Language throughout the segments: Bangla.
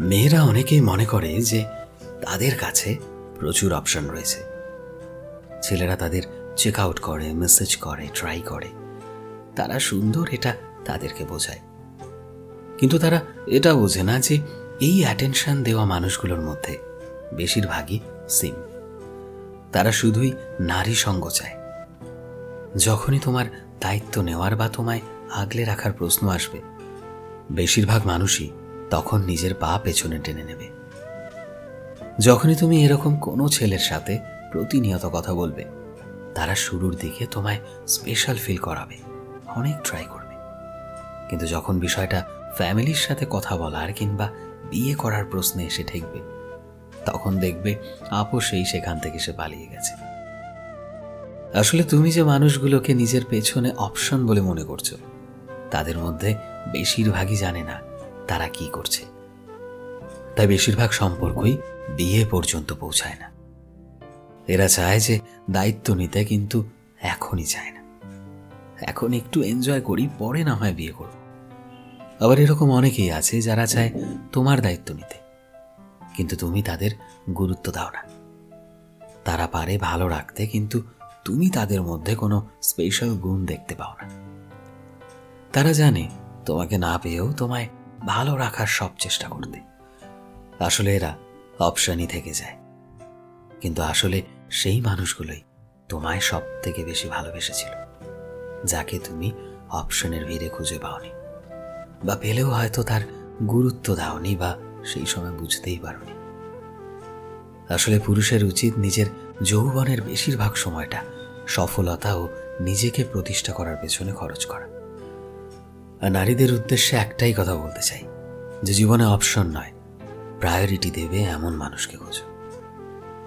মেয়েরা অনেকেই মনে করে যে তাদের কাছে প্রচুর অপশন রয়েছে। ছেলেরা তাদের চেক আউট করে মেসেজ করে ট্রাই করে। তারা সুন্দর এটা তাদেরকে বোঝায়। কিন্তু তারা এটা বোঝে না যে এই অ্যাটেনশন দেওয়া মানুষগুলোর মধ্যে বেশিরভাগই সিম তারা শুধুই নারী সঙ্গ চায়। যখনই তোমার দায়িত্ব নেওয়ার বা তোমায় আগলে রাখার প্রশ্ন আসবে, বেশিরভাগ মানুষই তখন নিজের পা পেছনে টেনে নেবে। যখনই তুমি এরকম কোনো ছেলের সাথে প্রতিনিয়ত কথা বলবে, তারা শুরুর দিকে তোমায় স্পেশাল ফিল করাবে, অনেক ট্রাই করবে। কিন্তু যখন বিষয়টা ফ্যামিলির সাথে কথা বলার কিংবা বিয়ে করার প্রশ্নে এসে ঠেকবে, তখন দেখবে আপোষেই সেখান থেকে সে পালিয়ে গেছে। আসলে তুমি যে মানুষগুলোকে নিজের পেছনে অপশন বলে মনে করছ, তাদের মধ্যে বেশিরভাগই জানে না তারা কি করছে? তাই বেশিরভাগ সম্পর্কই বিয়ে পর্যন্ত পৌঁছায় না। এরা চায় যে দায়িত্ব নিতে কিন্তু এখনই চায় না। এখন একটু এনজয় করি, পরে না হয় বিয়ে করব। আবার এরকম অনেকেই আছে যারা চায় তোমার দায়িত্ব নিতে। কিন্তু তুমি তাদের গুরুত্ব দাও না। তারা পারে ভালো রাখতে, কিন্তু তুমি তাদের মধ্যে কোনো স্পেশাল গুণ দেখতে পাও না। তারা জানে তোমাকে না পেয়েও তোমায় ভালো রাখার সব চেষ্টা করতে। আসলে এরা অপশনই থেকে যায়। কিন্তু আসলে সেই মানুষগুলোই তোমায় সব থেকে বেশি ভালোবেসেছিল, যাকে তুমি অপশনের ভিড়ে খুঁজে পাওনি। বা পেলেও হয়তো তার গুরুত্ব দাওনি বা সেই সময় বুঝতেই পারোনি। আসলে পুরুষের উচিত নিজের যৌবনের বেশিরভাগ সময়টা সফলতা ও নিজেকে প্রতিষ্ঠা করার পেছনে খরচ করা। আর নারীদের উদ্দেশ্যে একটাই কথা বলতে চাই, যে জীবনে অপশন নয়, প্রায়োরিটি দেবে এমন মানুষকে খোঁজো।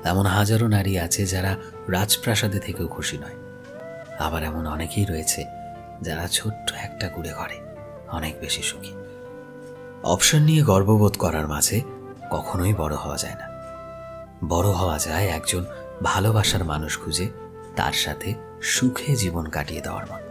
এমন হাজারো নারী আছে যারা রাজপ্রাসাদে থেকেও খুশি নয়। আবার এমন অনেকেই রয়েছে যারা ছোট্ট একটা কুড়ে ঘরে অনেক বেশি সুখী। অপশন নিয়ে গর্ববোধ করার মাঝে কখনোই বড় হওয়া যায় না। বড় হওয়া যায় একজন ভালোবাসার মানুষ খুঁজে তার সাথে সুখে জীবন কাটিয়ে দেওয়ার মধ্যে